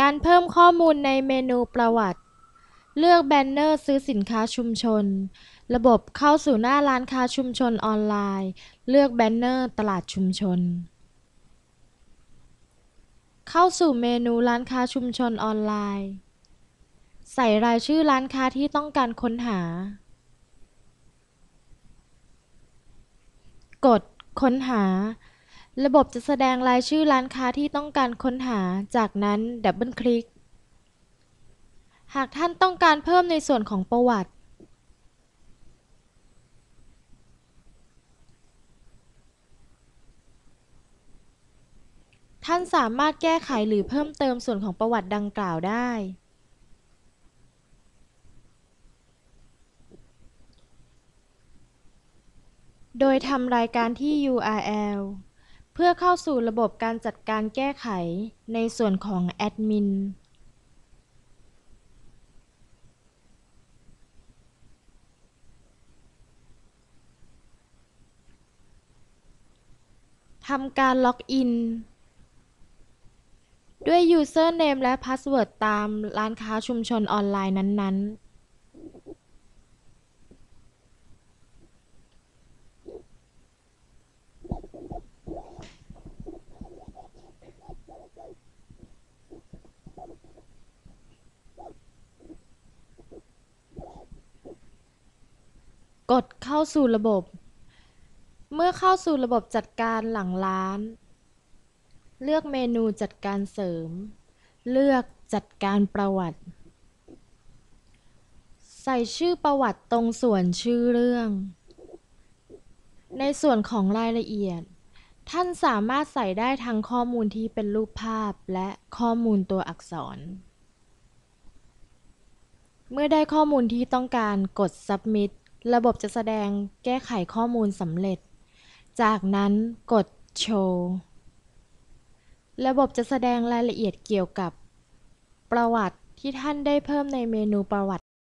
การเพิ่มข้อมูลในเมนูประวัติ เลือกแบนเนอร์ซื้อสินค้าชุมชน ระบบเข้าสู่หน้าร้านค้าชุมชนออนไลน์ เลือกแบนเนอร์ตลาดชุมชน เข้าสู่เมนูร้านค้าชุมชนออนไลน์ ใส่รายชื่อร้านค้าที่ต้องการค้นหา กดค้นหา ระบบจะแสดงรายชื่อร้านค้าที่ต้องการค้นหา จากนั้นดับเบิลคลิก หากท่านต้องการเพิ่มในส่วนของประวัติ ท่านสามารถแก้ไขหรือเพิ่มเติมส่วนของประวัติดังกล่าวได้ โดยทำรายการที่ URL เพื่อเข้าสู่ระบบการจัดการแก้ไขในส่วนของแอดมินทำการล็อกอิน ด้วย Username และ Password ตามร้านค้าชุมชนออนไลน์นั้น ๆ กดเข้าสู่ระบบ เมื่อเข้าสู่ระบบจัดการหลังร้าน เลือกเมนูจัดการเสริม เลือกจัดการประวัติ ใส่ชื่อประวัติตรงส่วนชื่อเรื่อง ในส่วนของรายละเอียด ท่านสามารถใส่ได้ทั้งข้อมูลที่เป็นรูปภาพและข้อมูลตัวอักษร เมื่อได้ข้อมูลที่ต้องการกด Submit ระบบจะแสดงแก้ไขข้อมูลสำเร็จ จากนั้นกดโชว์ระบบจะแสดงรายละเอียดเกี่ยวกับ ประวัติที่ท่านได้เพิ่มในเมนูประวัติ